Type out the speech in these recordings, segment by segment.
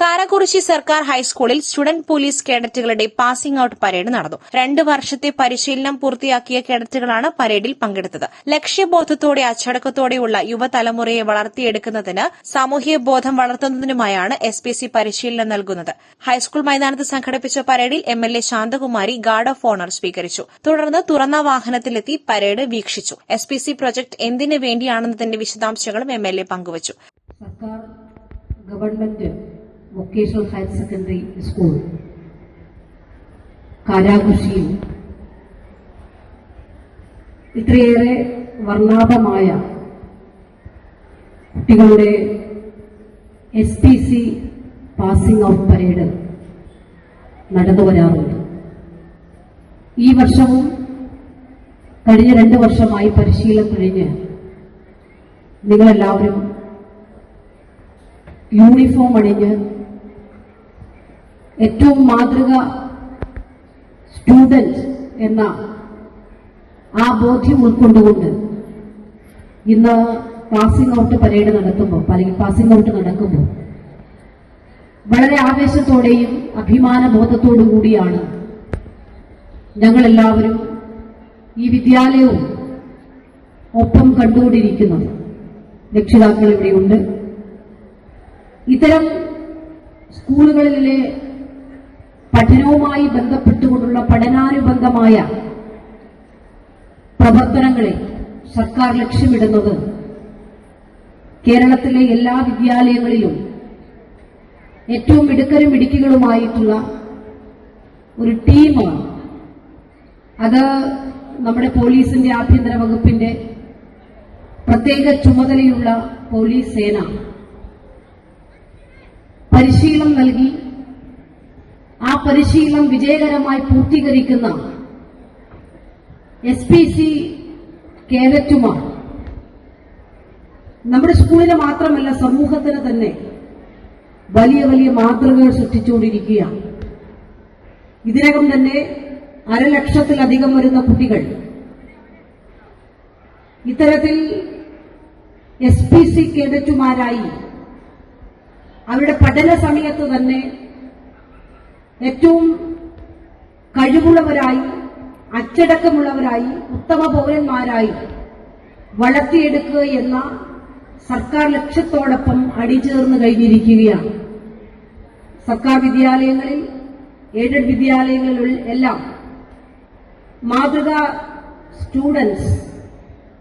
കാരക്കുറിശി സർക്കാർ ഹൈസ്കൂളിൽ student police കേഡറ്റുകളുടെ പാസിംഗ് ഔട്ട് പരേഡ് നടന്നു. രണ്ട് വർഷത്തെ പരിശീലനം പൂർത്തിയാക്കിയ കേഡറ്റുകളാണ് പരേഡിൽ പങ്കെടുത്തത്. ലക്ഷ്യബോധത്തോടെ അച്ചടക്കത്തോടെയുള്ള യുവതലമുറയെ വളർത്തിയെടുക്കുന്നതിന് സാമൂഹ്യ ബോധം വളർത്തുന്നതിനുമായാണ് എസ് പി സി പരിശീലനം നൽകുന്നത്. ഹൈസ്കൂൾ മൈതാനത്ത് സംഘടിപ്പിച്ച പരേഡിൽ M L A Shanthakumari guard of honour സ്വീകരിച്ചു. തുടർന്ന് തുറന്ന വാഹനത്തിലെത്തി പരേഡ് വീക്ഷിച്ചു. എസ് പി സി പ്രൊജക്ട് എന്തിനു വേണ്ടിയാണെന്നതിന്റെ വിശദാംശങ്ങളും എം എൽ എ പങ്കുവച്ചു. സർക്കാർ government vocational higher secondary school. കാരാകുഷിയിൽ ഇത്രയേറെ വർണാഭമായ കുട്ടികളുടെ S P C passing out parade നടന്നു വരാറുണ്ട്. ഈ വർഷവും കഴിഞ്ഞ രണ്ട് വർഷമായി പരിശീലനം കഴിഞ്ഞ് നിങ്ങളെല്ലാവരും യൂണിഫോം അണിഞ്ഞ് ഏറ്റവും മാതൃക സ്റ്റുഡന്റ് എന്ന ആ ബോധ്യം ഉൾക്കൊണ്ടുകൊണ്ട് ഇന്ന് പാസിംഗ് ഔട്ട് പരേഡ് നടത്തുമ്പോൾ അല്ലെങ്കിൽ പാസിംഗ് ഔട്ട് നടക്കുമ്പോൾ വളരെ ആവേശത്തോടെയും അഭിമാന ബോധത്തോടു കൂടിയാണ് ഞങ്ങളെല്ലാവരും ഈ വിദ്യാലയവും ഒപ്പം കണ്ടുകൊണ്ടിരിക്കുന്നത്. രക്ഷിതാക്കൾ ഇവിടെയുണ്ട്. ഇത്തരം സ്കൂളുകളിലെ പഠനവുമായി ബന്ധപ്പെട്ടുകൊണ്ടുള്ള പഠനാനുബന്ധമായ പ്രവർത്തനങ്ങളെ സർക്കാർ ലക്ഷ്യമിടുന്നത് കേരളത്തിലെ എല്ലാ വിദ്യാലയങ്ങളിലും ഏറ്റവും മിടുക്കരും മിടുക്കികളുമായിട്ടുള്ള ഒരു ടീമാണ്. അത് നമ്മുടെ പോലീസിന്റെ ആഭ്യന്തര വകുപ്പിന്റെ പ്രത്യേക ചുമതലയുള്ള പോലീസ് സേന. പരിശീലനം നൽകി പരിശീലനം വിജയകരമായി പൂർത്തീകരിക്കുന്ന എസ് പി സി കേഡറ്റുമാർ. നമ്മുടെ സ്കൂളിന് മാത്രമല്ല സമൂഹത്തിന് തന്നെ വലിയ വലിയ മാതൃകകൾ സൃഷ്ടിച്ചുകൊണ്ടിരിക്കുകയാണ്. ഇതിനകം തന്നെ അരലക്ഷത്തിലധികം വരുന്ന കുട്ടികൾ. ഇത്തരത്തിൽ എസ് പി സി കേഡറ്റുമാരായി അവരുടെ പഠന സമയത്ത് തന്നെ ഏറ്റവും കഴിവുള്ളവരായി അച്ചടക്കമുള്ളവരായി ഉത്തമ പൗരന്മാരായി വളർത്തിയെടുക്കുക എന്ന സർക്കാർ ലക്ഷ്യത്തോടൊപ്പം അടിചേർന്ന് കഴിഞ്ഞിരിക്കുകയാണ്. സർക്കാർ വിദ്യാലയങ്ങളിൽ എയ്ഡഡ് വിദ്യാലയങ്ങളിൽ എല്ലാം മാതൃക സ്റ്റുഡൻസ്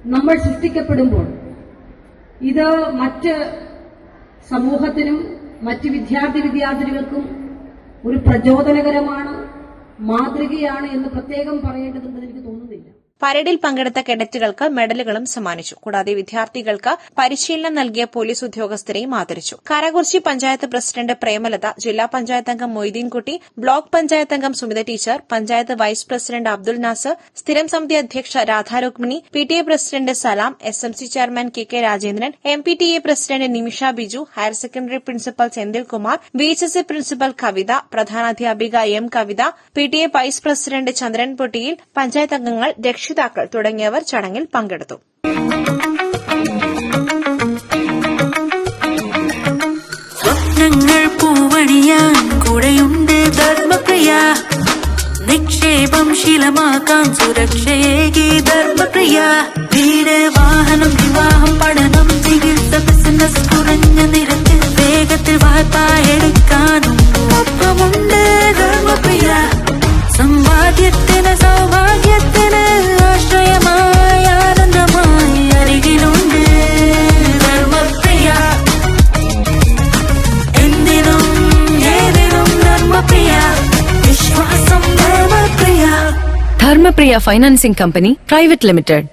നമ്മൾ സൃഷ്ടിക്കപ്പെടുമ്പോൾ ഇത് മറ്റ് സമൂഹത്തിനും മറ്റ് വിദ്യാർത്ഥി വിദ്യാർത്ഥിനികൾക്കും ഒരു പ്രചോദനകരമാണ് മാതൃകയാണ് എന്ന് പ്രത്യേകം പറയേണ്ടതുണ്ടെന്ന് എനിക്ക് തോന്നുന്നില്ല പരേഡിൽ പങ്കെടുത്ത കേഡറ്റുകൾക്ക് മെഡലുകളും സമ്മാനിച്ചു. കൂടാതെ വിദ്യാർത്ഥികൾക്ക് പരിശീലനം നൽകിയ പോലീസ് ഉദ്യോഗസ്ഥരെയും ആദരിച്ചു. കരകുറിച്ചി പഞ്ചായത്ത് പ്രസിഡന്റ് പ്രേമലത ജില്ലാ പഞ്ചായത്ത് അംഗം മൊയ്തീൻകുട്ടി ബ്ലോക്ക് പഞ്ചായത്ത് അംഗം Sumitha teacher panchayat vice president Abdul Nasar സ്ഥിരം സമിതി അധ്യക്ഷ Radharukmini P T A president Salam S M C chairman K K Rajendran M P T A president Nimisha Biju higher secondary principal Senthilkumar V H S A principal Kavitha പ്രധാനാധ്യാപിക M Kavitha P T A vice president Chandran Pottiyil panchayat അംഗങ്ങൾ രക്ഷിതാക്കൾ തുടങ്ങിയവർ ചടങ്ങിൽ പങ്കെടുത്തു. സ്വപ്നങ്ങൾ നിക്ഷേപം ശീലമാക്കാൻ സുരക്ഷയേകി ധർമ്മപ്രിയ. വീട് വാഹനം വിവാഹം പഠനം ചികിത്സ ബിസിനസ് കുറഞ്ഞ നിരക്കിൽ വേഗത്തിൽ വായ്പ Dharmapriya financing company private limited